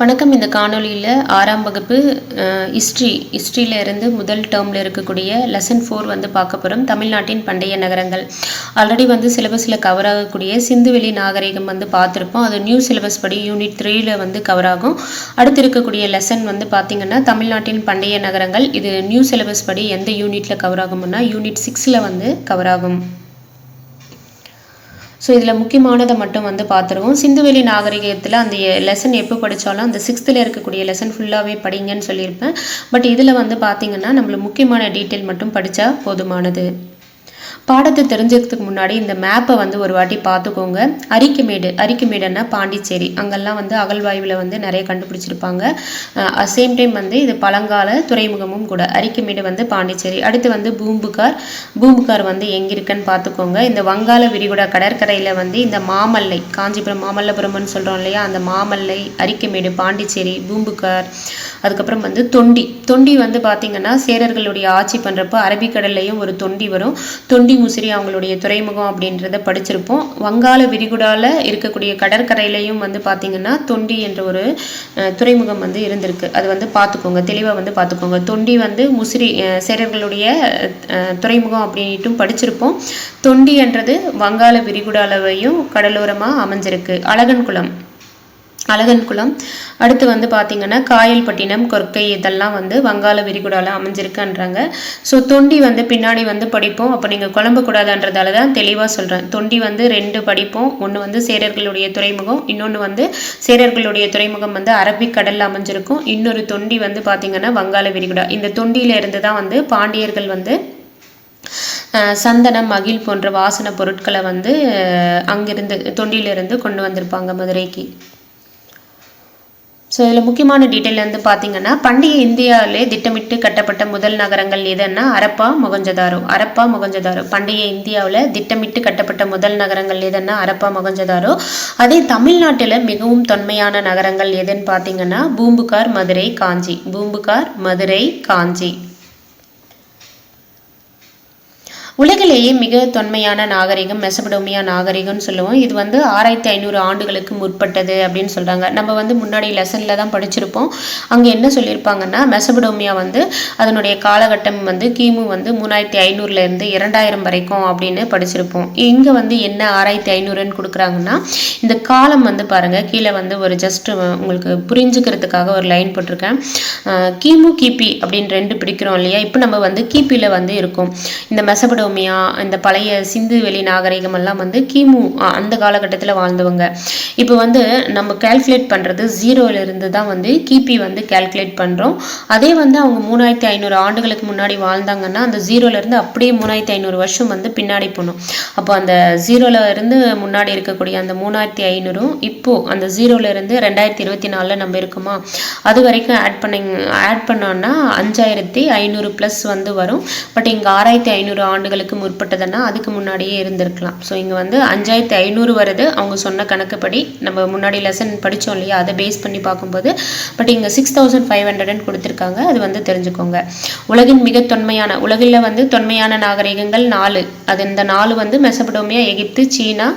வணக்கம். இந்த காணொளியில் ஆறாம் வகுப்பு ஹிஸ்ட்ரி ஹிஸ்ட்ரியில் இருந்து முதல் டேர்மில் இருக்கக்கூடிய லெசன் ஃபோர் வந்து பார்க்க போகிறோம் தமிழ்நாட்டின் பண்டைய நகரங்கள். ஆல்ரெடி வந்து சிலபஸில் கவர் ஆகக்கூடிய சிந்துவெளி நாகரிகம் வந்து பார்த்துருப்போம். அது நியூ சிலபஸ் படி யூனிட் த்ரீயில் வந்து கவர் ஆகும். அடுத்து இருக்கக்கூடிய லெசன் வந்து பார்த்திங்கன்னா தமிழ்நாட்டின் பண்டைய நகரங்கள். இது நியூ சிலபஸ் படி எந்த யூனிட்டில் கவர் ஆகும்னா யூனிட் சிக்ஸில் வந்து கவர் ஆகும். ஸோ இதில் முக்கியமானதை மட்டும் வந்து பார்த்துருவோம். சிந்துவெளி நாகரிகத்தில் அந்த லெசன் எப்போ படித்தாலும் அந்த சிக்ஸ்த்தில் இருக்கக்கூடிய லெசன் ஃபுல்லாகவே படிங்கன்னு சொல்லியிருப்பேன். பட் இதில் வந்து பார்த்திங்கன்னா நம்மளுக்கு முக்கியமான டீட்டெயில் மட்டும் படித்தா போதுமானது. பாடத்தை தெரிஞ்சதுக்கு முன்னாடி இந்த மேப்பை வந்து ஒரு வாட்டி பார்த்துக்கோங்க. அரிக்கமேடு அரிக்கமேடுன்னா பாண்டிச்சேரி. அங்கெல்லாம் வந்து அகழ்வாய்வில் வந்து நிறைய கண்டுபிடிச்சிருப்பாங்க. சேம் டைம் வந்து இது பழங்கால துறைமுகமும் கூட. அரிக்கமேடு வந்து பாண்டிச்சேரி. அடுத்து வந்து பூம்புகார். பூம்புகார் வந்து எங்கே இருக்குன்னு பார்த்துக்கோங்க. இந்த வங்காள விரிகுடா கடற்கரையில் வந்து இந்த மாமல்லை காஞ்சிபுரம் மாமல்லபுரம்னு சொல்கிறோம் இல்லையா? அந்த மாமல்லை அரிக்கமேடு பாண்டிச்சேரி பூம்புகார். அதுக்கப்புறம் வந்து தொண்டி. தொண்டி வந்து பார்த்திங்கன்னா சேரர்களுடைய ஆட்சி பண்ணுறப்போ அரபிக்கடல்லையும் ஒரு தொண்டி வரும். தொண்டி உசிரி அவங்களுடைய துறைமுகம் அப்படின்றத படிச்சிருப்போம். வங்காள விரிகுடாவில் இருக்கக்கூடிய கடற்கரையிலையும் வந்து பார்த்திங்கன்னா தொண்டி என்ற ஒரு துறைமுகம் வந்து இருந்திருக்கு. அது வந்து பார்த்துக்கோங்க தெளிவாக வந்து பார்த்துக்கோங்க தொண்டி வந்து முசிறி சேரர்களுடைய துறைமுகம் அப்படின்ட்டும் படிச்சிருப்போம். தொண்டி என்றது வங்காள விரிகுடாலவையும் கடலோரமாக அமைஞ்சிருக்கு. அழகன்குளம். அழகன் குளம். அடுத்து வந்து பார்த்திங்கன்னா காயல்பட்டினம் கொர்க்கை இதெல்லாம் வந்து வங்காள விரிகுடாவில் அமைஞ்சிருக்குன்றாங்க. ஸோ தொண்டி வந்து பின்னாடி வந்து படிப்போம். அப்போ நீங்கள் குழம்பக்கூடாதுன்றதால தான் தெளிவாக சொல்கிறேன் தொண்டி வந்து ரெண்டு படிப்போம். ஒன்று வந்து சேரர்களுடைய துறைமுகம் இன்னொன்று வந்து சேரர்களுடைய துறைமுகம் வந்து அரபிக்கடலில் அமைஞ்சிருக்கும். இன்னொரு தொண்டி வந்து பார்த்திங்கன்னா வங்காள விரிகுடா. இந்த தொண்டியில இருந்து தான் வந்து பாண்டியர்கள் வந்து சந்தனம் மகிழ் போன்ற வாசன பொருட்களை வந்து அங்கிருந்து தொண்டியிலிருந்து கொண்டு வந்திருப்பாங்க மதுரைக்கு. ஸோ இதில் முக்கியமான டீட்டெயில் வந்து பார்த்தீங்கன்னா பண்டைய இந்தியாவிலே திட்டமிட்டு கட்டப்பட்ட முதல் நகரங்கள் எதுன்னா அரப்பா மொகஞ்சதாரோ. அரப்பா மொகஞ்சதாரோ. பண்டைய இந்தியாவில் திட்டமிட்டு கட்டப்பட்ட முதல் நகரங்கள் எதுன்னா அரப்பா மொகஞ்சதாரோ. அதே தமிழ்நாட்டில் மிகவும் தொன்மையான நகரங்கள் எதுன்னு பார்த்தீங்கன்னா பூம்புகார் மதுரை காஞ்சி. பூம்புகார் மதுரை காஞ்சி. உலகிலேயே மிக தொன்மையான நாகரிகம் மெசபடோமியா நாகரிகம்னு சொல்லுவோம். இது வந்து ஆறாயிரத்தி ஐநூறு ஆண்டுகளுக்கு முற்பட்டது அப்படின்னு சொல்கிறாங்க நம்ம வந்து முன்னாடி லெசனில் தான் படிச்சிருப்போம். அங்கே என்ன சொல்லியிருப்பாங்கன்னா மெசபடோமியா வந்து அதனுடைய காலகட்டம் வந்து கிமு வந்து மூணாயிரத்தி ஐநூறுலேருந்து இரண்டாயிரம் வரைக்கும் அப்படின்னு படிச்சிருப்போம். இங்கே வந்து என்ன ஆறாயிரத்தி ஐநூறுன்னு கொடுக்குறாங்கன்னா இந்த காலம் வந்து பாருங்கள் கீழே வந்து ஒரு ஜஸ்ட் உங்களுக்கு புரிஞ்சுக்கிறதுக்காக ஒரு லைன் போட்டிருக்கேன். கிமு கிபி அப்படின்னு ரெண்டு பிடிக்கிறோம் இல்லையா? இப்போ நம்ம வந்து கிபியில் வந்து இருக்கும். இந்த மெசபடோ மெசபடோமியா இந்த பழைய சிந்து வெளி நாகரிகம் எல்லாம் வந்து கிமு அந்த காலகட்டத்தில் வாழ்ந்தவங்க. இப்போ வந்து நம்ம கேல்குலேட் பண்ணுறது ஜீரோலேருந்து தான் வந்து கிபி வந்து கேல்குலேட் பண்ணுறோம் அதே வந்து அவங்க மூணாயிரத்தி ஐநூறு ஆண்டுகளுக்கு முன்னாடி வாழ்ந்தாங்கன்னா அந்த ஜீரோலேருந்து அப்படியே மூணாயிரத்தி ஐநூறு வருஷம் வந்து பின்னாடி போகணும். அப்போ அந்த ஜீரோவில் இருந்து முன்னாடி இருக்கக்கூடிய அந்த மூணாயிரத்தி ஐநூறும் இப்போது அந்த ஜீரோலேருந்து ரெண்டாயிரத்தி இருபத்தி நாலில் நம்ம இருக்குமா? அது வரைக்கும் ஆட் பண்ணி ஆட் பண்ணோன்னா அஞ்சாயிரத்தி ஐநூறு ப்ளஸ் வந்து வரும். பட் இங்கே ஆறாயிரத்தி ஐநூறு ஆண்டுகள் ஆண்டுகளுக்கு முற்பட்டதுன்னா அதுக்கு முன்னாடியே இருந்திருக்கலாம். ஸோ இங்கே வந்து அஞ்சாயிரத்தி ஐநூறு வருது. அவங்க சொன்ன கணக்குப்படி நம்ம முன்னாடி லெசன் படித்தோம் இல்லையா? அதை பேஸ் பண்ணி பார்க்கும்போது பட் இங்கே சிக்ஸ் தௌசண்ட் ஃபைவ் ஹண்ட்ரட்னு கொடுத்துருக்காங்க. அது வந்து தெரிஞ்சுக்கோங்க. உலகின் மிக தொன்மையான உலகில் வந்து தொன்மையான நாகரிகங்கள் நாலு. அது இந்த நாலு வந்து மெசபடோமியா எகிப்து சீனா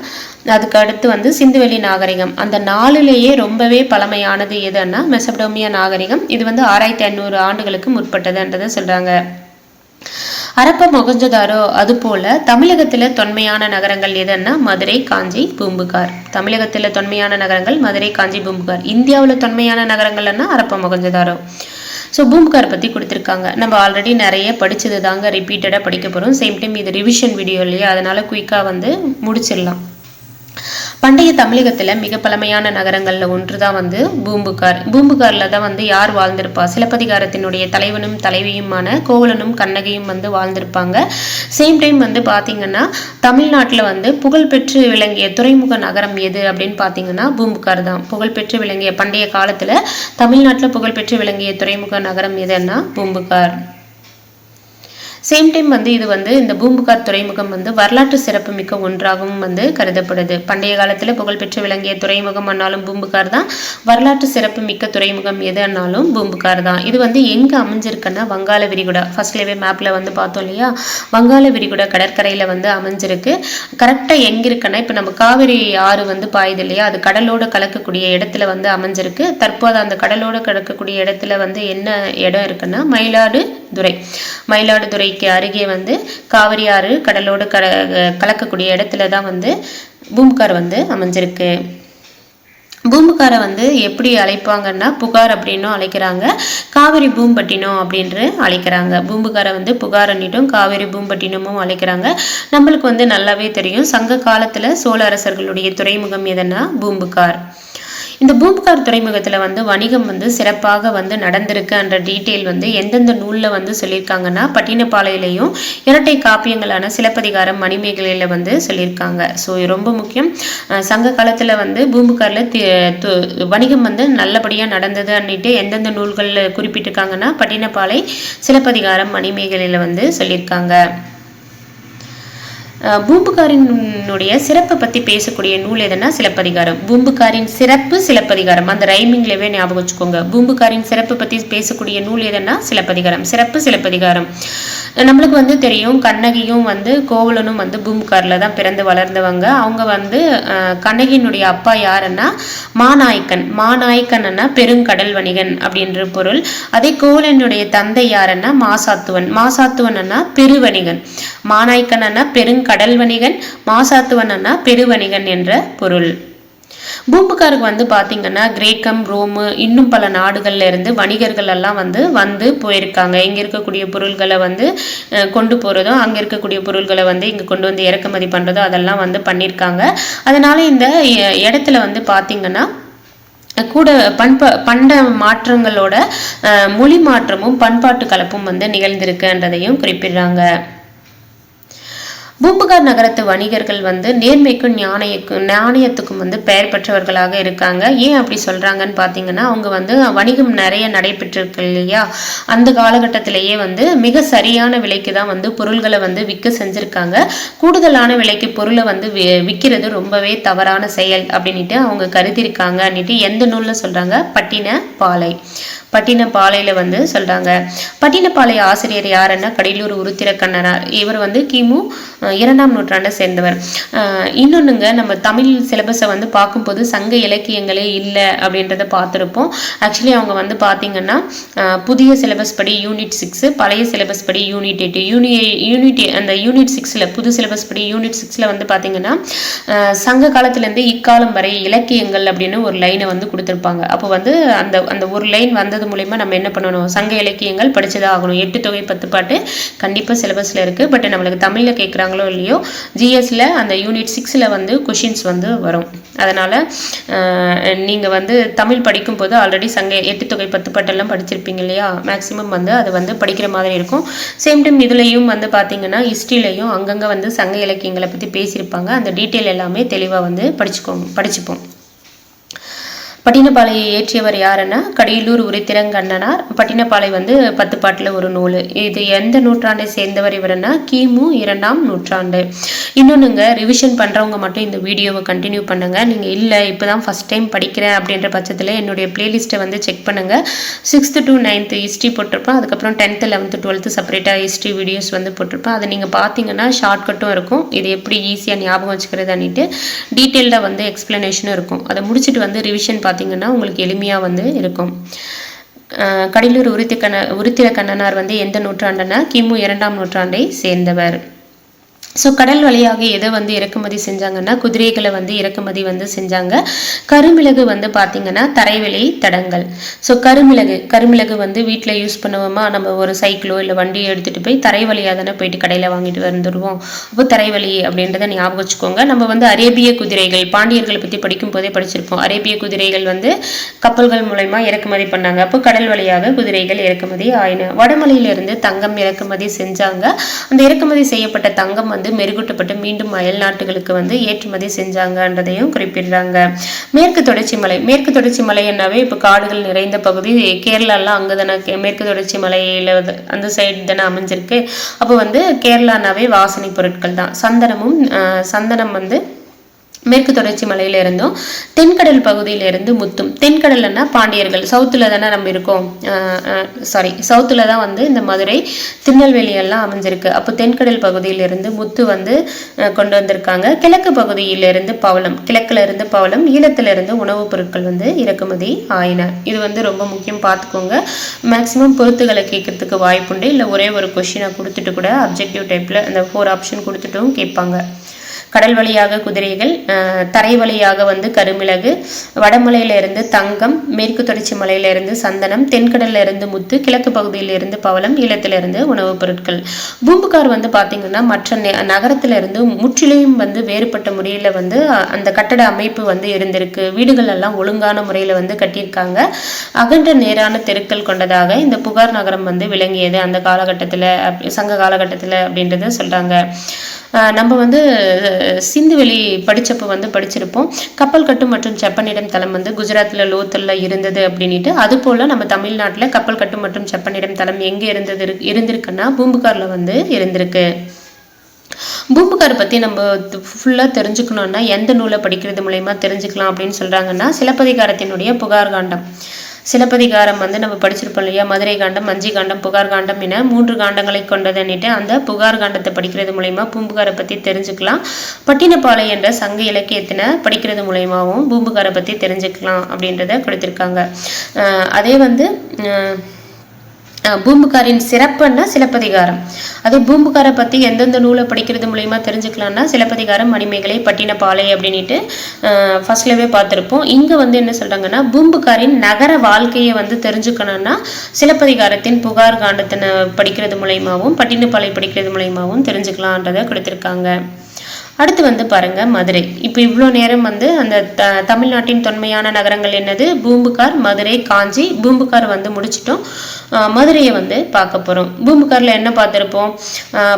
அதுக்கு அடுத்து வந்து சிந்துவெளி நாகரிகம். அந்த நாலுலேயே ரொம்பவே பழமையானது எதுன்னா மெசபடோமியா நாகரிகம். இது வந்து ஆறாயிரத்தி ஐநூறு ஆண்டுகளுக்கு முற்பட்டதுன்றதை சொல்கிறாங்க அரப்ப மொகஞ்சதாரோ அது போல தமிழகத்தில் தொன்மையான நகரங்கள் எதுன்னா மதுரை காஞ்சி பூம்புகார். தமிழகத்தில் தொன்மையான நகரங்கள் மதுரை காஞ்சி பூம்புகார். இந்தியாவில் தொன்மையான நகரங்கள்னா அரப்ப மொகஞ்சதாரோ. ஸோ பூம்புகார் பற்றி கொடுத்துருக்காங்க. நம்ம ஆல்ரெடி நிறைய படித்தது தாங்க ரிப்பீட்டடாக படிக்க போகிறோம் சேம் டைம் இது ரிவிஷன் வீடியோ இல்லையா? அதனால் குயிக்காக வந்து முடிச்சிடலாம். பண்டைய தமிழகத்தில் மிக பழமையான நகரங்களில் ஒன்று தான் வந்து பூம்புகார். பூம்புகாரில் தான் வந்து யார் வாழ்ந்திருப்பா? சிலப்பதிகாரத்தினுடைய தலைவனும் தலைவியுமான கோவலனும் கண்ணகையும் வந்து வாழ்ந்திருப்பாங்க. சேம் டைம் வந்து பார்த்திங்கன்னா தமிழ்நாட்டில் வந்து புகழ்பெற்று விளங்கிய துறைமுக நகரம் எது அப்படின்னு பார்த்தீங்கன்னா பூம்புகார் தான். புகழ்பெற்று விளங்கிய பண்டைய காலத்தில் தமிழ்நாட்டில் புகழ்பெற்று விளங்கிய துறைமுக நகரம் எதுன்னா பூம்புகார். சேம் டைம் வந்து இது வந்து இந்த பூம்புகார் துறைமுகம் வந்து வரலாற்று சிறப்புமிக்க ஒன்றாகவும் வந்து கருதப்படுது. பண்டைய காலத்தில் புகழ்பெற்று விளங்கிய துறைமுகம் ஆனாலும் பூம்புகார் தான். வரலாற்று சிறப்பு மிக்க துறைமுகம் எதுனாலும் பூம்புகார் தான். இது வந்து எங்கே அமைஞ்சிருக்குன்னா வங்காள விரிகுடா ஃபர்ஸ்ட்லேயே மேப்பில் வந்து பார்த்தோம் இல்லையா? வங்காள விரிகுடா கடற்கரையில் வந்து அமைஞ்சிருக்கு. கரெக்டாக எங்கே இருக்குன்னா இப்போ நம்ம காவிரி ஆறு வந்து பாயுது இல்லையா? அது கடலோடு கலக்கக்கூடிய இடத்துல வந்து அமைஞ்சிருக்கு. தற்போது அந்த கடலோடு கலக்கக்கூடிய இடத்துல வந்து என்ன இடம் இருக்குன்னா மயிலாடுதுறை. மயிலாடுதுறை மயிலாடுதுறைக்கு அருகே வந்து காவிரி ஆறு கடலோடு கல கலக்கக்கூடிய இடத்துல தான் வந்து பூம்புகார் வந்து அமைஞ்சிருக்கு. பூம்புகாரை வந்து எப்படி அழைப்பாங்கன்னா புகார் அப்படின்னும் அழைக்கிறாங்க. காவிரி பூம்பட்டினம் அப்படின்று அழைக்கிறாங்க. பூம்புகாரை வந்து புகாரன்னிட்டும் காவிரி பூம்பட்டினமும் அழைக்கிறாங்க. நம்மளுக்கு வந்து நல்லாவே தெரியும். சங்க காலத்தில் சோழ அரசர்களுடைய துறைமுகம் எதுன்னா பூம்புகார். இந்த பூம்புகார் துறைமுகத்தில் வந்து வணிகம் வந்து சிறப்பாக வந்து நடந்திருக்குன்ற டீட்டெயில் வந்து எந்தெந்த நூலில் வந்து சொல்லியிருக்காங்கன்னா பட்டினப்பாளையிலையும் இரட்டை காப்பியங்களான சிலப்பதிகாரம் மணிமேகலையில் வந்து சொல்லியிருக்காங்க. ஸோ ரொம்ப முக்கியம். சங்க காலத்தில் வந்து பூம்புகாரில் தி- வணிகம் வந்து நல்லபடியாக நடந்தது அன்னிட்டு எந்தெந்த நூல்களில் குறிப்பிட்டிருக்காங்கன்னா பட்டினப்பாலை சிலப்பதிகாரம் மணிமேகலையில் வந்து சொல்லியிருக்காங்க. பூம்புகாரினுடைய சிறப்பை பற்றி பேசக்கூடிய நூல் எதுனா சிலப்பதிகாரம். பூம்புகாரின் சிறப்பு சிலப்பதிகாரம். அந்த ரைமிங்லவே ஞாபகம் வச்சுக்கோங்க. பூம்புகாரின் சிறப்பு பற்றி பேசக்கூடிய நூல் எதுனா சிலப்பதிகாரம். சிறப்பு சிலப்பதிகாரம். நம்மளுக்கு வந்து தெரியும் கண்ணகியும் வந்து கோவலனும் வந்து பூம்புகாரில் தான் பிறந்து வளர்ந்தவங்க. அவங்க வந்து கண்ணகியினுடைய அப்பா யாருன்னா மாநாய்க்கன். மாநாய்க்கன்னா பெருங்கடல் வணிகன் அப்படின்ற பொருள். அதே கோவலனுடைய தந்தை யாருன்னா மாசாத்துவன். மாசாத்துவன்னா பெருவணிகன் மாநாய்க்கன்னா பெருங்கடல் கடல் வணிகன் மாசாத்துவன்னா பெருவணிகன் என்ற பொருள். பூம்புகாருக்கு வந்து பார்த்தீங்கன்னா கிரேக்கம் ரோமு இன்னும் பல நாடுகள்ல இருந்து வணிகர்கள் எல்லாம் வந்து வந்து போயிருக்காங்க. இங்கே இருக்கக்கூடிய பொருள்களை வந்து கொண்டு போகிறதும் அங்கே இருக்கக்கூடிய பொருள்களை வந்து இங்கே கொண்டு வந்து இறக்குமதி பண்ணுறதும் அதெல்லாம் வந்து பண்ணியிருக்காங்க அதனால இந்த இடத்துல வந்து பார்த்தீங்கன்னா கூட பண்ப பண்ட மாற்றங்களோட மொழி மாற்றமும் பண்பாட்டு கலப்பும் வந்து நிகழ்ந்திருக்குன்றதையும் குறிப்பிடுறாங்க. பூம்புகார் நகரத்து வணிகர்கள் வந்து நேர்மைக்கும் ஞானயக்கும் நாணயத்துக்கும் வந்து பெயர் பெற்றவர்களாக இருக்காங்க. ஏன் அப்படி சொல்கிறாங்கன்னு பார்த்தீங்கன்னா அவங்க வந்து வணிகம் நிறைய நடைபெற்றிருக்கு இல்லையா? அந்த காலகட்டத்திலேயே வந்து மிக சரியான விலைக்கு தான் வந்து பொருள்களை வந்து விற்க செஞ்சுருக்காங்க. கூடுதலான விலைக்கு பொருளை வந்து வி- விற்கிறது ரொம்பவே தவறான செயல் அப்படின்ட்டு அவங்க கருதியிருக்காங்கன்னுட்டு எந்த நூலில் சொல்கிறாங்க பட்டின பாலை. பட்டினப்பாளையில் வந்து சொல்கிறாங்க பட்டினப்பாளைய ஆசிரியர் யாருன்னா கடலூர் உருத்திரக்கண்ணனார். இவர் வந்து கிமு இரண்டாம் நூற்றாண்டை சேர்ந்தவர். இன்னொன்றுங்க இன்னொன்னுங்க நம்ம தமிழ் சிலபஸை வந்து பார்க்கும்போது சங்க இலக்கியங்களே இல்லை அப்படின்றத பார்த்துருப்போம். ஆக்சுவலி அவங்க வந்து பார்த்தீங்கன்னா புதிய சிலபஸ் படி யூனிட் சிக்ஸு பழைய சிலபஸ் படி யூனிட் எயிட் யூனி யூனிட் அந்த யூனிட் சிக்ஸில் புது சிலபஸ் படி யூனிட் சிக்ஸில் வந்து பார்த்தீங்கன்னா சங்க காலத்துலேருந்து இக்காலம் வரை இலக்கியங்கள் அப்படின்னு ஒரு லைனை வந்து கொடுத்துருப்பாங்க. அப்போ வந்து அந்த அந்த ஒரு லைன் வந்தது மூலயமா நம்ம என்ன பண்ணணும்? சங்க இலக்கியங்கள் படிச்சுதான் ஆகணும் எட்டு தொகை பத்து பாட்டு கண்டிப்பாக சிலபஸில் இருக்குது பட் நம்மளுக்கு தமிழில் கேட்குறாங்களோ இல்லையோ ஜிஎஸ்ல அந்த யூனிட் சிக்ஸில் வந்து கொஷின்ஸ் வந்து வரும். அதனால் நீங்கள் வந்து தமிழ் படிக்கும்போது ஆல்ரெடி சங்க எட்டு தொகை பத்து பாட்டெல்லாம் படிச்சிருப்பீங்க இல்லையா? மேக்ஸிமம் வந்து அது வந்து படிக்கிற மாதிரி இருக்கும். சேம் டைம் இதுலேயும் வந்து பார்த்தீங்கன்னா ஹிஸ்ட்ரிலையும் அங்கங்கே வந்து சங்க இலக்கியங்களை பற்றி பேசியிருப்பாங்க. அந்த டீட்டெயில் எல்லாமே தெளிவாக வந்து படிச்சுக்கோங்க படிச்சுப்போம். பட்டினப்பாளையை இயற்றியவர் யாருன்னா கடியலூர் உரித்திரங்கண்ணனார். பட்டினப்பாளை வந்து பத்து பாட்டில் ஒரு நூல். இது எந்த நூற்றாண்டை சேர்ந்தவர் இவருன்னா கிமு இரண்டாம் நூற்றாண்டு. இன்னொன்றுங்க ரிவிஷன் பண்ணுறவங்க மட்டும் இந்த வீடியோவை கண்டினியூ பண்ணுங்கள் நீங்கள் இல்லை இப்போ தான் ஃபஸ்ட் டைம் படிக்கிறேன் அப்படின்ற பட்சத்தில் என்னுடைய பிளேலிஸ்ட்டை வந்து செக் பண்ணுங்கள் சிக்ஸ்த்து டு நைன்த்து ஹிஸ்ட்ரி போட்டிருப்பேன் அதுக்கப்புறம் டென்த்து லெவன்த்து டுவெல்த்து செப்பரேட்டாக ஹிஸ்ட்ரி வீடியோஸ் வந்து போட்டிருப்பேன் அதை நீங்கள் பார்த்தீங்கன்னா ஷார்ட்கட்டும் இருக்கும். இது எப்படி ஈஸியாக ஞாபகம் வச்சுக்கிறதுன்னுட்டு டீட்டெயில்டாக வந்து எக்ஸ்ப்ளனேஷனும் இருக்கும். அதை முடிச்சுட்டு வந்து ரிவிஷன் பார்த்திங்கன்னா உங்களுக்கு எளிமையாக வந்து இருக்கும். கடலூர் உருத்தி கண்ண உருத்திர கண்ணனார் வந்து எந்த நூற்றாண்டுனா கிமு இரண்டாம் நூற்றாண்டை சேர்ந்தவர். ஸோ கடல் வழியாக எதை வந்து இறக்குமதி செஞ்சாங்கன்னா குதிரைகளை வந்து இறக்குமதி வந்து செஞ்சாங்க. கருமிளகு வந்து பார்த்திங்கன்னா தரைவெளி தடங்கள். ஸோ கருமிளகு கருமிளகு வந்து வீட்டில் யூஸ் பண்ணுவோமா? நம்ம ஒரு சைக்கிளோ இல்லை வண்டியோ எடுத்துகிட்டு போய் தரை வழியாக தானே போயிட்டு கடையில் வாங்கிட்டு வந்துடுவோம் அப்போ தரைவழி அப்படின்றத ஞாபகம் வச்சுக்கோங்க. நம்ம வந்து அரேபிய குதிரைகள் பாண்டியர்களை பற்றி படிக்கும் போதே படிச்சிருப்போம். அரேபிய குதிரைகள் வந்து கப்பல்கள் மூலயமா இறக்குமதி பண்ணாங்க. அப்போ கடல் வழியாக குதிரைகள் இறக்குமதி ஆயின. வடமலையிலிருந்து தங்கம் இறக்குமதி செஞ்சாங்க. அந்த இறக்குமதி செய்யப்பட்ட தங்கம் வந்து வந்து மெருகூட்டப்பட்டு மீண்டும் அயல் நாட்டுகளுக்கு வந்து ஏற்றுமதி செஞ்சாங்கன்றதையும் குறிப்பிடுறாங்க. மேற்கு தொடர்ச்சி மலை மேற்கு தொடர்ச்சி மலை என்னாவே இப்போ காடுகள் நிறைந்த பகுதி. கேரளாலாம் அங்கே தானே மேற்கு தொடர்ச்சி மலையில் அந்த சைடு தானே அமைஞ்சிருக்கு. அப்போ வந்து கேரளானாவே வாசனை பொருட்கள் தான். சந்தனமும் சந்தனம் வந்து மேற்கு தொடர்ச்சி மலையில இருந்தும் தென்கடல் பகுதியிலிருந்து முத்தும். தென்கடல்னா பாண்டியர்கள். சவுத்தில் தானே நம்ம இருக்கோம். சாரி சவுத்தில் தான் வந்து இந்த மதுரை திருநெல்வேலி எல்லாம் அமைஞ்சிருக்கு. அப்போ தென்கடல் பகுதியிலிருந்து முத்து வந்து கொண்டு வந்திருக்காங்க. கிழக்கு பகுதியிலிருந்து பவளம். கிழக்குல இருந்து பவளம் ஈழத்திலிருந்து உணவுப் பொருட்கள் வந்து இறக்குமதி ஆயின. இது வந்து ரொம்ப முக்கியம். பார்த்துக்கோங்க. மேக்ஸிமம் பொருத்துகளை கேட்கறதுக்கு வாய்ப்புண்டு. இல்லை ஒரே ஒரு கொஷினை கொடுத்துட்டு கூட அப்ஜெக்டிவ் டைப்பில் அந்த ஃபோர் ஆப்ஷன் கொடுத்துட்டும் கேட்பாங்க. கடல் வழியாக குதிரைகள் தரை வழியாக வந்து கருமிளகு வடமலையிலிருந்து தங்கம் மேற்கு தொடர்ச்சி மலையிலிருந்து சந்தனம் தென்கடல்ல இருந்து முத்து கிழக்கு பகுதியிலிருந்து பவளம் ஈழத்திலிருந்து உணவுப் பொருட்கள். பூம்புகார் வந்து பார்த்தீங்கன்னா மற்ற நகரத்திலிருந்து முற்றிலும் வந்து வேறுபட்ட முறையில் வந்து அந்த கட்டட அமைப்பு வந்து இருந்திருக்கு. வீடுகள் எல்லாம் ஒழுங்கான முறையில் வந்து கட்டியிருக்காங்க. அகன்ற நேரான தெருக்கள் கொண்டதாக இந்த புகார் நகரம் வந்து விளங்கியது. அந்த காலகட்டத்தில் சங்க காலகட்டத்தில் அப்படின்றத சொல்கிறாங்க நம்ம வந்து சிந்துவெளி படித்தப்போ வந்து படிச்சிருப்போம். கப்பல் கட்டு மற்றும் செப்பனிடம் தளம் வந்து குஜராத்தில் லோத்தலில் இருந்தது அப்படின்ட்டு அது போல் நம்ம தமிழ்நாட்டில் கப்பல் கட்டு மற்றும் செப்பனிடம் தளம் எங்கே இருந்தது இருந்திருக்குன்னா பூம்புகாரில் வந்து இருந்திருக்கு. பூம்புகார் பற்றி நம்ம ஃபுல்லாக தெரிஞ்சுக்கணுன்னா எந்த நூலை படிக்கிறது மூலயமா தெரிஞ்சுக்கலாம் அப்படின்னு சொல்கிறாங்கன்னா சிலப்பதிகாரத்தினுடைய புகார் காண்டம். சிலப்பதிகாரம் வந்து நம்ம படிச்சிருப்போம் இல்லையா? மதுரை காண்டம் மஞ்சி காண்டம் புகார் காண்டம் என மூன்று காண்டங்களை கொண்டதுன்னுட்டு அந்த புகார் காண்டத்தை படிக்கிறது மூலயமா பூம்புகாரை பற்றி தெரிஞ்சுக்கலாம். பட்டினப்பாலை என்ற சங்க இலக்கியத்தினை படிக்கிறது மூலயமாவும் பூம்புகாரை பற்றி தெரிஞ்சுக்கலாம் அப்படின்றத கொடுத்துருக்காங்க. அதே வந்து பூம்புகாரின் சிறப்புன்னா சிலப்பதிகாரம். அதே பூம்புகாரை பற்றி எந்தெந்த நூலை படிக்கிறது மூலயமா தெரிஞ்சுக்கலாம்னா சிலப்பதிகாரம் மணிமேகலை பட்டினப்பாலை அப்படின்ட்டு ஃபர்ஸ்ட்லவே பார்த்துருப்போம். இங்கே வந்து என்ன சொல்கிறாங்கன்னா பூம்புகாரின் நகர வாழ்க்கையை வந்து தெரிஞ்சுக்கணும்னா சிலப்பதிகாரத்தின் புகார் காண்டத்தினை படிக்கிறது மூலயமாவும் பட்டினப்பாலை படிக்கிறது மூலயமாவும் தெரிஞ்சுக்கலான்றதை கொடுத்துருக்காங்க. அடுத்து வந்து பாருங்க மதுரை. இப்போ இவ்வளோ நேரம் வந்து அந்த த தமிழ்நாட்டின் தொன்மையான நகரங்கள் என்னது? பூம்புகார் மதுரை காஞ்சி. பூம்புகார் வந்து முடிச்சிட்டோம். மதுரையை வந்து பார்க்க போகிறோம் பூம்புகாரில் என்ன பார்த்துருப்போம்?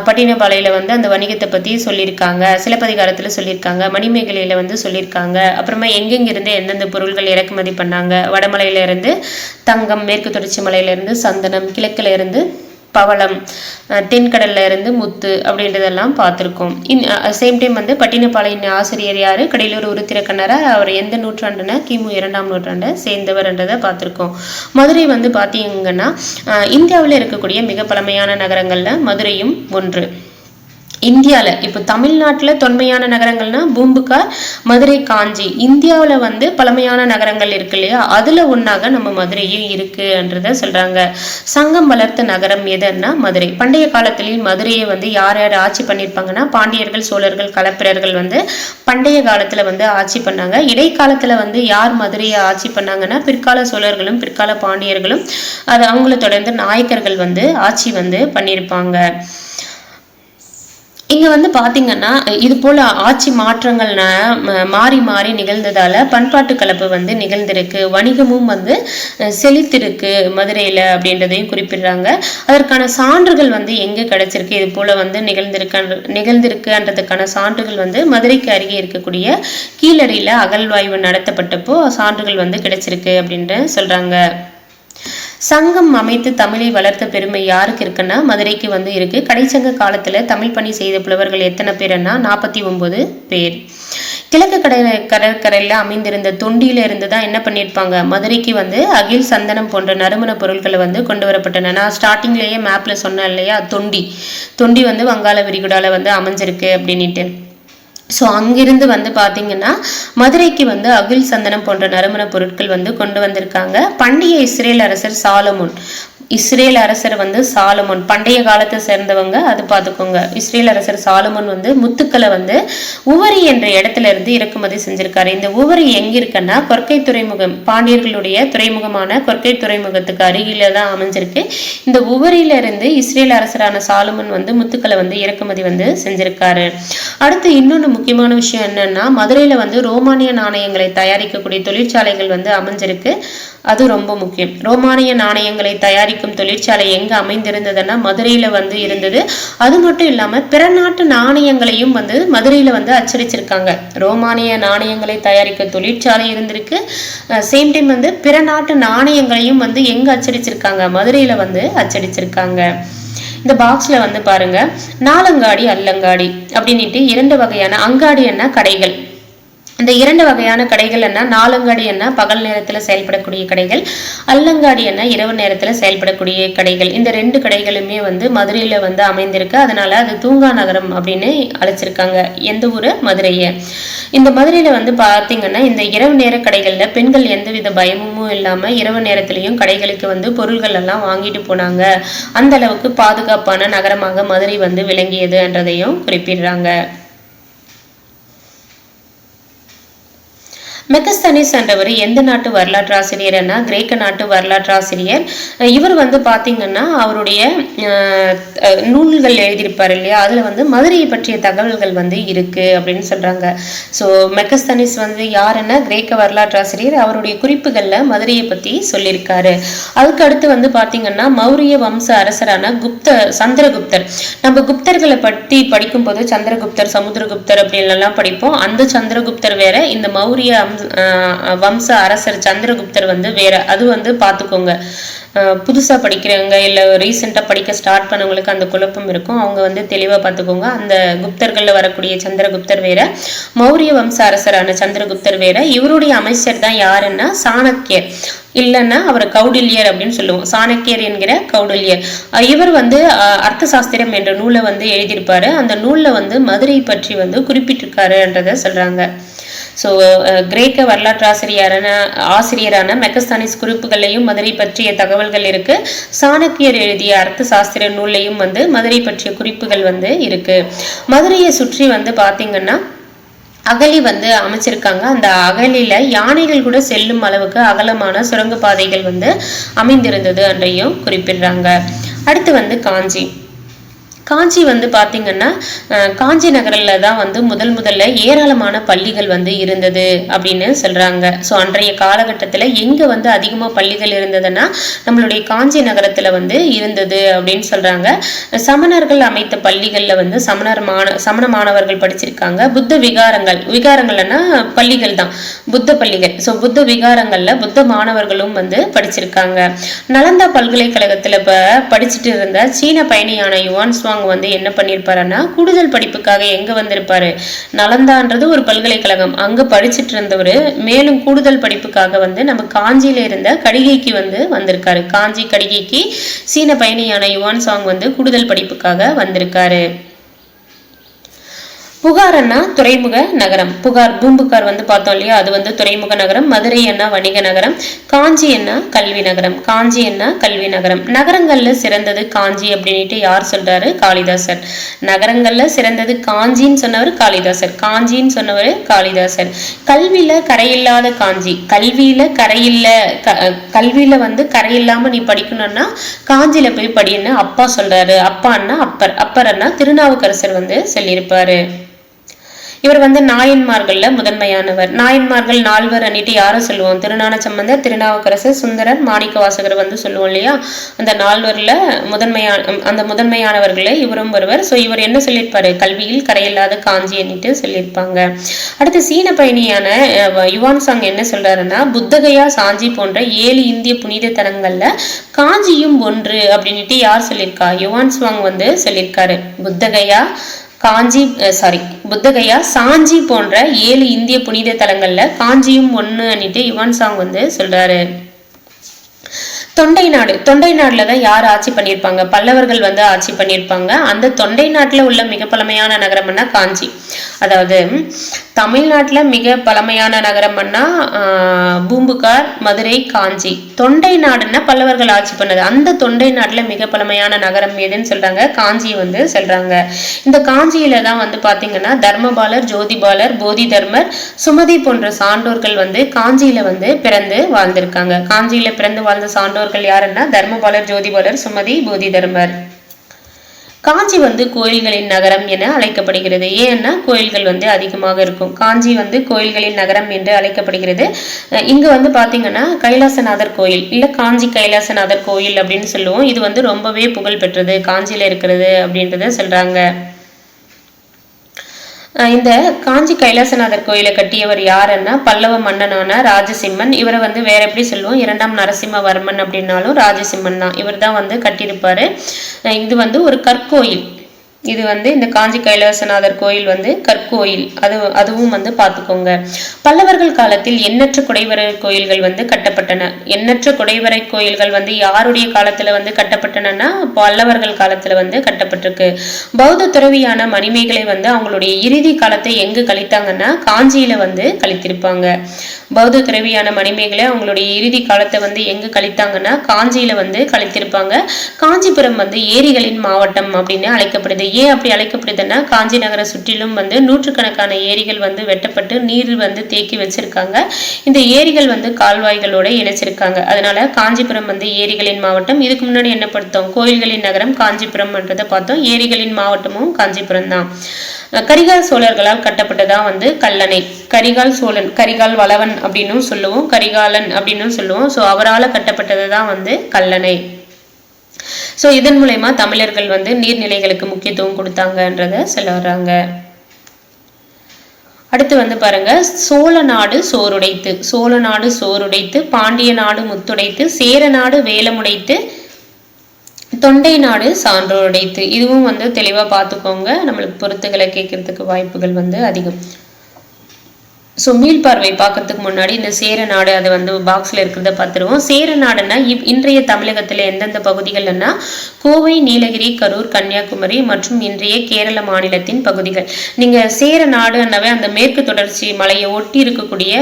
பட்டினப்பாளையில் வந்து அந்த வணிகத்தை பற்றி சொல்லியிருக்காங்க. சிலப்பதிகாரத்தில் சொல்லியிருக்காங்க. மணிமேகலையில் வந்து சொல்லியிருக்காங்க. அப்புறமா எங்கெங்கிருந்து எந்தெந்த பொருள்கள் இறக்குமதி பண்ணாங்க? வடமலையிலேருந்து தங்கம் மேற்கு தொடர்ச்சி மலையிலேருந்து சந்தனம் கிழக்கில் இருந்து பவளம் தென்கடல்ல இருந்து முத்து அப்படின்றதெல்லாம் பார்த்துருக்கோம். இன் சேம் டைம் வந்து பட்டினப்பாளையின் ஆசிரியர் யார்? கடையிலூர் உருத்திரக்கண்ணரா அவர் எந்த நூற்றாண்டுனா கிமு இரண்டாம் நூற்றாண்டை சேர்ந்தவர்ன்றதை பார்த்துருக்கோம். மதுரை வந்து பார்த்தீங்கன்னா இந்தியாவில் இருக்கக்கூடிய மிக பழமையான நகரங்களில் மதுரையும் ஒன்று. இந்தியாவில் இப்போ தமிழ்நாட்டில் தொன்மையான நகரங்கள்னா பூம்புகார் மதுரை காஞ்சி. இந்தியாவில் வந்து பழமையான நகரங்கள் இருக்கு இல்லையா? அதில் ஒன்றாக நம்ம மதுரையும் இருக்குன்றத சொல்கிறாங்க சங்கம் வளர்த்த நகரம் எதுன்னா மதுரை. பண்டைய காலத்திலேயும் மதுரையை வந்து யார் யார் ஆட்சி பண்ணியிருப்பாங்கன்னா பாண்டியர்கள் சோழர்கள் கலப்பிரர்கள் வந்து பண்டைய காலத்தில் வந்து ஆட்சி பண்ணாங்க. இடைக்காலத்தில் வந்து யார் மதுரையை ஆட்சி பண்ணாங்கன்னா பிற்கால சோழர்களும் பிற்கால பாண்டியர்களும் அது அவங்கள தொடர்ந்து நாயக்கர்கள் வந்து ஆட்சி வந்து பண்ணியிருப்பாங்க இங்கே வந்து பார்த்தீங்கன்னா இது போல் ஆட்சி மாற்றங்கள் மாறி மாறி நிகழ்ந்ததால் பண்பாட்டு கலப்பு வந்து நிகழ்ந்திருக்கு. வணிகமும் வந்து செழித்திருக்கு மதுரையில் அப்படின்றதையும் குறிப்பிடுறாங்க. அதற்கான சான்றுகள் வந்து எங்கே கிடைச்சிருக்கு? இது போல் வந்து நிகழ்ந்திருக்க நிகழ்ந்திருக்குன்றதுக்கான சான்றுகள் வந்து மதுரைக்கு அருகே இருக்கக்கூடிய கீழடியில் அகழ்வாய்வு நடத்தப்பட்டப்போ சான்றுகள் வந்து கிடைச்சிருக்கு அப்படின்ற சொல்கிறாங்க சங்கம் அமைத்து தமிழை வளர்த்த பெருமை யாருக்கு இருக்குன்னா மதுரைக்கு வந்து இருக்கு. கடைச்சங்க காலத்துல தமிழ் பணி செய்த புலவர்கள் எத்தனை பேர்னா நாற்பத்தி ஒன்பது பேர். கிழக்கு கடை கடற்கரையில் அமைந்திருந்த தொண்டியில இருந்து தான் என்ன பண்ணியிருப்பாங்க? மதுரைக்கு வந்து அகில் சந்தனம் போன்ற நறுமண பொருட்களை வந்து கொண்டு வரப்பட்டன. நான் ஸ்டார்டிங்லேயே மேப்ல சொன்னேன் இல்லையா? தொண்டி. தொண்டி வந்து வங்காள விரிகுடால வந்து அமைஞ்சிருக்கு அப்படின்ட்டு ஸோ அங்கிருந்து வந்து பார்த்தீங்கன்னா மதுரைக்கு வந்து அகில் சந்தனம் போன்ற நறுமண பொருட்கள் வந்து கொண்டு வந்திருக்காங்க. பண்டைய இஸ்ரேல் அரசர் சாலமுன். இஸ்ரேல் அரசர் வந்து சாலமோன். பண்டைய காலத்தை சேர்ந்தவங்க அது பார்த்துக்கோங்க. இஸ்ரேல் அரசர் சாலமோன் வந்து முத்துக்களை வந்து உவரி என்ற இடத்துல இருந்து இறக்குமதி செஞ்சிருக்காரு. இந்த உவரி எங்க இருக்குன்னா கொற்கை துறைமுகம் பாண்டியர்களுடைய துறைமுகமான கொற்கை துறைமுகத்துக்கு அருகில தான் அமைஞ்சிருக்கு. இந்த உவரியில இருந்து இஸ்ரேல் அரசரான சாலமன் வந்து முத்துக்களை வந்து இறக்குமதி வந்து செஞ்சிருக்காரு. அடுத்து இன்னொன்று முக்கியமான விஷயம் என்னன்னா மதுரையில வந்து ரோமானிய நாணயங்களை தயாரிக்கக்கூடிய தொழிற்சாலைகள் வந்து அமைஞ்சிருக்கு. அது ரொம்ப முக்கியம். ரோமானிய நாணயங்களை தயாரிக்க தயாரிக்கும் தொழிற்சாலை எங்க அமைந்திருந்ததுன்னா மதுரையில வந்து இருந்தது. அது மட்டும் இல்லாம பிற நாட்டு நாணயங்களையும் வந்து மதுரையில வந்து அச்சடிச்சிருக்காங்க. ரோமானிய நாணயங்களை தயாரிக்க தொழிற்சாலை இருந்திருக்கு. சேம் டைம் வந்து பிற நாட்டு நாணயங்களையும் வந்து எங்க அச்சடிச்சிருக்காங்க? மதுரையில வந்து அச்சடிச்சிருக்காங்க. இந்த பாக்ஸ்ல வந்து பாருங்க நாலங்காடி அல்லங்காடி அப்படின்ட்டு இரண்டு வகையான அங்காடி என்ன கடைகள். இந்த இரண்டு வகையான கடைகள் என்ன? நாலங்காடி என்ன? பகல் நேரத்தில் செயல்படக்கூடிய கடைகள் அல்லங்காடி என்ன? இரவு நேரத்தில் செயல்படக்கூடிய கடைகள். இந்த ரெண்டு கடைகளுமே வந்து மதுரையில் வந்து அமைந்திருக்கு. அதனால அது தூங்கா நகரம் அப்படின்னு அழைச்சிருக்காங்க. எந்த ஊர்? மதுரையை. இந்த மதுரையில் வந்து பார்த்தீங்கன்னா இந்த இரவு நேர கடைகளில் பெண்கள் எந்தவித பயமும் இல்லாமல் இரவு நேரத்துலையும் கடைகளுக்கு வந்து பொருள்கள் எல்லாம் வாங்கிட்டு போனாங்க. அந்த அளவுக்கு பாதுகாப்பான நகரமாக மதுரை வந்து விளங்கியது என்றதையும் குறிப்பிடுறாங்க. மெக்கஸ்தனிஸ் என்றவர் எந்த நாட்டு வரலாற்று ஆசிரியர்னா கிரேக்க நாட்டு வரலாற்று ஆசிரியர் இவர் வந்து பார்த்தீங்கன்னா அவருடைய நூல்கள் எழுதியிருப்பார் இல்லையா? அதில் வந்து மதுரையை பற்றிய தகவல்கள் வந்து இருக்கு அப்படின்னு சொல்றாங்க. ஸோ மெக்கஸ்தனிஸ் வந்து யாருன்னா கிரேக்க வரலாற்று ஆசிரியர் அவருடைய குறிப்புகளில் மதுரையை பற்றி சொல்லியிருக்காரு. அதுக்கு அடுத்து வந்து பார்த்தீங்கன்னா மௌரிய வம்ச அரசரான குப்த சந்திரகுப்தர். நம்ம குப்தர்களை பற்றி படிக்கும்போது சந்திரகுப்தர் சமுத்திரகுப்தர் அப்படின்லாம் படிப்போம். அந்த சந்திரகுப்தர் வேற இந்த மௌரிய வம்ச அரசர் சந்திரகுப்தர் வந்து வேற அது வந்து பார்த்துக்கோங்க புதுசாக படிக்கிறவங்க இல்லை ரீசெண்டாக படிக்க ஸ்டார்ட் பண்ணவங்களுக்கு அந்த குழப்பம் இருக்கும். அவங்க வந்து தெளிவாக பார்த்துக்கோங்க அந்த குப்தர்களில் வரக்கூடிய சந்திரகுப்தர் வேற மௌரிய வம்ச அரசரான சந்திரகுப்தர் வேற இவருடைய அமைச்சர் தான் யாருன்னா சாணக்கியர். இல்லைன்னா அவர் கௌடில்யர் அப்படின்னு சொல்லுவோம். சாணக்கியர் என்கிற கௌடில்யர். இவர் வந்து அர்த்த சாஸ்திரம் என்ற நூலை வந்து எழுதியிருப்பாரு. அந்த நூலில் வந்து மதுரை பற்றி வந்து குறிப்பிட்டிருக்காருன்றதை சொல்கிறாங்க ஸோ uh, கிரேக்க வரலாற்று ஆசிரியரான ஆசிரியரான மெக்கஸ்தானிஸ் குறிப்புகளையும் மதுரை பற்றிய தகவல்கள் இருக்கு. சாணக்கியர் எழுதிய அர்த்த சாஸ்திர நூல்லையும் வந்து மதுரை பற்றிய குறிப்புகள் வந்து இருக்கு. மதுரையை சுற்றி வந்து பார்த்தீங்கன்னா அகலி வந்து அமைச்சிருக்காங்க. அந்த அகலியில யானைகள் கூட செல்லும் அளவுக்கு அகலமான சுரங்கப்பாதைகள் வந்து அமைந்திருந்தது அன்றையும் குறிப்பிடுறாங்க. அடுத்து வந்து காஞ்சி. காஞ்சி வந்து பார்த்திங்கன்னா காஞ்சி நகரில் தான் வந்து முதல் முதல்ல ஏராளமான பள்ளிகள் வந்து இருந்தது அப்படின்னு சொல்கிறாங்க ஸோ அன்றைய காலகட்டத்தில் எங்கே வந்து அதிகமாக பள்ளிகள் இருந்ததுன்னா நம்மளுடைய காஞ்சி நகரத்தில் வந்து இருந்தது அப்படின்னு சொல்கிறாங்க சமணர்கள் அமைத்த பள்ளிகளில் வந்து சமணர் மாண சமண மாணவர்கள் படிச்சிருக்காங்க. புத்த விகாரங்கள் விகாரங்கள்னா பள்ளிகள் தான் புத்த பள்ளிகள். ஸோ புத்த விகாரங்களில் புத்த மாணவர்களும் வந்து படிச்சிருக்காங்க. நலந்தா பல்கலைக்கழகத்தில் இப்போ படிச்சுட்டு இருந்த சீன பயணியான யுவான் சுவாங் அவங்க வந்து என்ன பண்ணியிருப்பாருன்னா கூடுதல் படிப்புக்காக எங்கே வந்திருப்பாரு? நலந்தான்றது ஒரு பல்கலைக்கழகம். அங்கே படிச்சுட்டு இருந்தவர் மேலும் கூடுதல் படிப்புக்காக வந்து நம்ம காஞ்சியில இருந்த கடிகைக்கு வந்து வந்திருக்காரு. காஞ்சி கடிகைக்கு சீன பயணியான யுவான் சாங் வந்து கூடுதல் படிப்புக்காக வந்திருக்காரு. புகார் அண்ணா துறைமுக நகரம். புகார் பூம்புகார் வந்து பார்த்தோம் இல்லையா? அது வந்து துறைமுக நகரம் மதுரை என்ன வணிக நகரம் காஞ்சி என்ன கல்வி நகரம். காஞ்சி என்ன கல்வி நகரம். நகரங்கள்ல சிறந்தது காஞ்சி அப்படின்ட்டு யார் சொல்றாரு? காளிதாசர். நகரங்கள்ல சிறந்தது காஞ்சின்னு சொன்னவர் காளிதாசர். காஞ்சின்னு சொன்னவர் காளிதாசர். கல்வியில கரையில்லாத காஞ்சி. கல்வியில கரையில்ல கல்வியில வந்து கரையில்லாம நீ படிக்கணும்னா காஞ்சியில போய் படின்னு அப்பா சொல்றாரு. அப்பான்னா அப்பர் அப்பர்னா திருநாவுக்கரசர் வந்து சொல்லியிருப்பாரு. இவர் வந்து நாயன்மார்கள்ல முதன்மையானவர். நாயன்மார்கள் நால்வர் அன்னிட்டு யாரும் சொல்லுவோம்? திருநான சம்பந்தர் திருநாவுக்கரசர் சுந்தரர் மாணிக்க வாசகர் வந்து சொல்லுவோம் இல்லையா? அந்த நால்வர்ல முதன்மையான அந்த முதன்மையானவர்களே இவரும் ஒருவர். ஸோ இவர் என்ன சொல்லியிருப்பாரு? கல்வியில் கரையில்லாத காஞ்சி அன்னிட்டு சொல்லியிருப்பாங்க. அடுத்து சீன பயணியான யுவான் சாங் என்ன சொல்றாருன்னா புத்தகையா சாஞ்சி போன்ற ஏழு இந்திய புனித தலங்கள்ல காஞ்சியும் ஒன்று அப்படின்ட்டு யார் சொல்லியிருக்கா? யுவான் சுவாங் வந்து சொல்லியிருக்காரு. புத்தகையா காஞ்சி சாரி புத்தகையா? சாஞ்சி போன்ற ஏழு இந்திய புனித தலங்கள்ல காஞ்சியும் ஒன்று அன்னிட்டு யுவான் சாங் வந்து சொல்றாரு. தொண்டை நாடு தொண்டை நாடுல தான் யார் ஆட்சி பண்ணியிருப்பாங்க? பல்லவர்கள் வந்து ஆட்சி பண்ணியிருப்பாங்க. அந்த தொண்டை நாட்டில் உள்ள மிக பழமையான நகரம்னா காஞ்சி. அதாவது தமிழ்நாட்டில் மிக பழமையான நகரம்னா பூம்புகார் மதுரை காஞ்சி. தொண்டை நாடுன்னா பல்லவர்கள் ஆட்சி பண்ணது. அந்த தொண்டை நாட்டில் மிக பழமையான நகரம் எதுன்னு சொல்கிறாங்க காஞ்சி வந்து சொல்கிறாங்க இந்த காஞ்சியில தான் வந்து பார்த்திங்கன்னா தர்மபாலர் ஜோதிபாலர் போதி தர்மர் சுமதி போன்ற சான்றோர்கள் வந்து காஞ்சியில் வந்து பிறந்து வாழ்ந்திருக்காங்க. காஞ்சியில் பிறந்து வாழ்ந்த சான்றோர்கள் யாருன்னா தர்மபாலர் ஜோதிபாலர் சுமதி போதி தர்மர். காஞ்சி வந்து கோயில்களின் நகரம் என அழைக்கப்படுகிறது. ஏன்னா கோயில்கள் வந்து அதிகமாக இருக்கும். காஞ்சி வந்து கோயில்களின் நகரம் என்று அழைக்கப்படுகிறது. இங்கே வந்து பார்த்தீங்கன்னா கைலாசநாதர் கோயில் இல்லை காஞ்சி கைலாசநாதர் கோயில் அப்படின்னு சொல்லுவோம். இது வந்து ரொம்பவே புகழ் பெற்றது. காஞ்சியில் இருக்கிறது அப்படின்றத சொல்கிறாங்க இந்த காஞ்சி கைலாசநாதர் கோயிலை கட்டியவர் யாருன்னா பல்லவ மன்னனான ராஜசிம்மன். இவரை வந்து வேற எப்படி சொல்லுவோம்? இரண்டாம் நரசிம்மவர்மன் அப்படின்னாலும் ராஜசிம்மன் தான். இவர் தான் வந்து கட்டியிருப்பாரு. இது வந்து ஒரு கற்கோயில். இது வந்து இந்த காஞ்சி கைலாசநாதர் கோயில் வந்து கற்கோயில். அது அதுவும் வந்து பார்த்துக்கோங்க. பல்லவர்கள் காலத்தில் எண்ணற்ற குடைவரை கோயில்கள் வந்து கட்டப்பட்டன. எண்ணற்ற குடைவரை கோயில்கள் வந்து யாருடைய காலத்தில் வந்து கட்டப்பட்டனன்னா பல்லவர்கள் காலத்தில் வந்து கட்டப்பட்டிருக்கு. பௌத்த துறவியான மணிமேகலை வந்து அவங்களுடைய இறுதி காலத்தை எங்கு கழித்தாங்கன்னா காஞ்சியில் வந்து கழித்திருப்பாங்க. பௌத்த துறவியான மணிமேகலை அவங்களுடைய இறுதி காலத்தை வந்து எங்கே கழித்தாங்கன்னா காஞ்சியில் வந்து கழித்திருப்பாங்க. காஞ்சிபுரம் வந்து ஏரிகளின் மாவட்டம் அப்படின்னு அழைக்கப்படுது. ஏன் அப்படி அழைக்கப்படுதுன்னா காஞ்சி நகரை சுற்றிலும் வந்து நூற்றுக்கணக்கான ஏரிகள் வந்து வெட்டப்பட்டு நீர் வந்து தேக்கி வச்சிருக்காங்க. இந்த ஏரிகள் வந்து கால்வாய்களோட இணைச்சிருக்காங்க. அதனால காஞ்சிபுரம் வந்து ஏரிகளின் மாவட்டம். இதுக்கு முன்னாடி என்ன படுத்தோம் கோயில்களின் நகரம் காஞ்சிபுரம்ன்றதை பார்த்தோம். ஏரிகளின் மாவட்டமும் காஞ்சிபுரம் தான் கரிகால் சோழர்களால் கட்டப்பட்டதான் வந்து கல்லணை. கரிகால் சோழன் கரிகால் வளவன் அப்படின்னு சொல்லுவோம் கரிகாலன் அப்படின்னு சொல்லுவோம். ஸோ அவரால் கட்டப்பட்டது தான் வந்து கல்லணை. ஸோ இதன் மூலயமா தமிழர்கள் வந்து நீர்நிலைகளுக்கு முக்கியத்துவம் கொடுத்தாங்கன்றத சொல்ல வர்றாங்க அடுத்து வந்து பாருங்க சோழ நாடு சோறுடைத்து சோழ நாடு சோறுடைத்து பாண்டிய நாடு முத்துடைத்து சேர நாடு வேலமுடைத்து தொண்டை நாடு சான்றோருடைத்து. இதுவும் வந்து தெளிவாக பார்த்துக்கோங்க நம்மளுக்கு பொருத்துகளை கேட்கறதுக்கு வாய்ப்புகள் வந்து அதிகம். ஸோ மீள்பார்வை பார்க்கறதுக்கு முன்னாடி இந்த சேர நாடு அது வந்து பாக்ஸில் இருக்கிறத பார்த்துருவோம். சேர நாடுன்னா இப் இன்றைய தமிழகத்தில் எந்தெந்த பகுதிகள்னா கோவை நீலகிரி கரூர் கன்னியாகுமரி மற்றும் இன்றைய கேரள மாநிலத்தின் பகுதிகள். நீங்கள் சேர நாடுன்னாவே அந்த மேற்கு தொடர்ச்சி மலையை ஒட்டி இருக்கக்கூடிய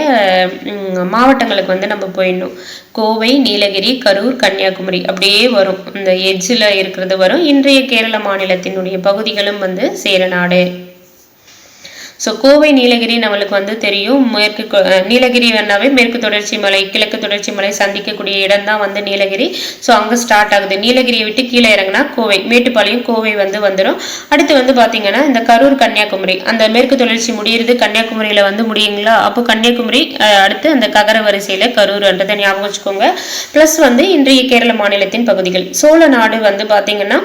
மாவட்டங்களுக்கு வந்து நம்ம போயிடணும். கோவை நீலகிரி கரூர் கன்னியாகுமரி அப்படியே வரும். இந்த எட்ஜில் இருக்கிறது வரும். இன்றைய கேரள மாநிலத்தினுடைய பகுதிகளும் வந்து சேர நாடு. ஸோ கோவை நீலகிரி நம்மளுக்கு வந்து தெரியும். மேற்கு நீலகிரி வேணாவே மேற்கு தொடர்ச்சி மலை கிழக்கு தொடர்ச்சி மலை சந்திக்கக்கூடிய இடம் தான் வந்து நீலகிரி. ஸோ அங்கே ஸ்டார்ட் ஆகுது. நீலகிரியை விட்டு கீழே இறங்கினா கோவை மேட்டுப்பாளையம் கோவை வந்து வந்துடும் அடுத்து வந்து பார்த்தீங்கன்னா இந்த கரூர் கன்னியாகுமரி. அந்த மேற்கு தொடர்ச்சி முடியிறது கன்னியாகுமரியில் வந்து முடியுங்களா? அப்போ கன்னியாகுமரி அடுத்து அந்த ககர வரிசையில் கரூர்ன்றதை ஞாபகம் வச்சுக்கோங்க. ப்ளஸ் வந்து இன்றைய கேரள மாநிலத்தின் பகுதிகள். சோழ நாடு வந்து பார்த்தீங்கன்னா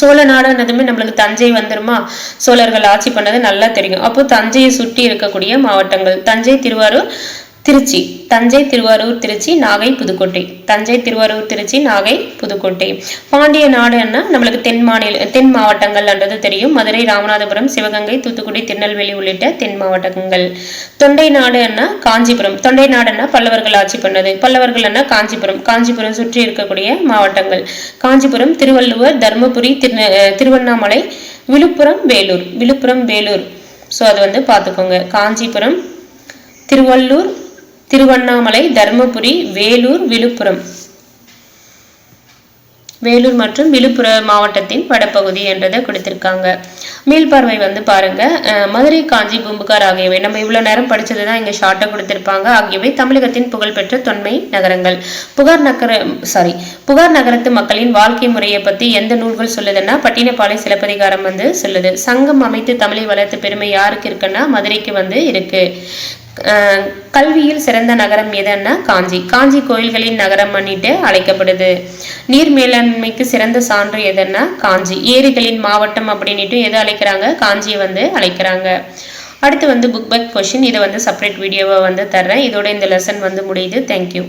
சோழ நாடுன்றதுமே நம்மளுக்கு தஞ்சை வந்துருமா? சோழர்கள் ஆட்சி பண்ணது நல்லா தெரியும். அப்போ தஞ்சையை சுற்றி இருக்கக்கூடிய மாவட்டங்கள் தஞ்சை திருவாரூர் திருச்சி. தஞ்சை திருவாரூர் திருச்சி நாகை புதுக்கோட்டை. தஞ்சை திருவாரூர் திருச்சி நாகை புதுக்கோட்டை. பாண்டிய நாடுன்னா நம்மளுக்கு தென் மாநில தென் மாவட்டங்கள்ன்றது தெரியும். மதுரை ராமநாதபுரம் சிவகங்கை தூத்துக்குடி திருநெல்வேலி உள்ளிட்ட தென் மாவட்டங்கள். தொண்டை நாடுன்னா காஞ்சிபுரம். தொண்டை நாடுன்னா பல்லவர்கள் ஆட்சி பண்ணது. பல்லவர்கள்னா காஞ்சிபுரம். காஞ்சிபுரம் சுற்றி இருக்கக்கூடிய மாவட்டங்கள். காஞ்சிபுரம் திருவள்ளுவர் தருமபுரி திரு திருவண்ணாமலை விழுப்புரம் வேலூர். விழுப்புரம் வேலூர். ஸோ அது வந்து பார்த்துக்கோங்க. காஞ்சிபுரம் திருவள்ளூர் திருவண்ணாமலை தருமபுரி வேலூர் விழுப்புரம். வேலூர் மற்றும் விழுப்புரம் மாவட்டத்தின் வடப்பகுதி என்றதை கொடுத்திருக்காங்க. மீள்பார்வை வந்து பாருங்க. மதுரை காஞ்சி பூம்புகார் ஆகியவை. நம்ம இவ்வளோ நேரம் படிச்சது தான் இங்கே ஷார்ட்டாக கொடுத்திருப்பாங்க. ஆகியவை தமிழகத்தின் புகழ்பெற்ற தொன்மை நகரங்கள். புகார் நகர சாரி புகார் நகரத்து மக்களின் வாழ்க்கை முறையை பற்றி எந்த நூல்கள் சொல்லுதுன்னா பட்டினப்பாலை சிலப்பதிகாரம் வந்து சொல்லுது. சங்கம் அமைத்து தமிழை வளர்த்த பெருமை யாருக்கு இருக்குன்னா மதுரைக்கு வந்து இருக்கு. கல்வியில் சிறந்த நகரம் எதுன்னா காஞ்சி. காஞ்சி கோயில்களின் நகரம் பண்ணிட்டு அழைக்கப்படுது. நீர் மேலாண்மைக்கு சிறந்த சான்று எதுன்னா காஞ்சி. ஏரிகளின் மாவட்டம் அப்படின்ட்டு எதை அழைக்கிறாங்க? காஞ்சியை வந்து அழைக்கிறாங்க. அடுத்து வந்து புக் பேக் கொஷின் இதை வந்து செப்பரேட் வீடியோவை வந்து தர்றேன். இதோட இந்த லெசன் வந்து முடியுது. தேங்க்யூ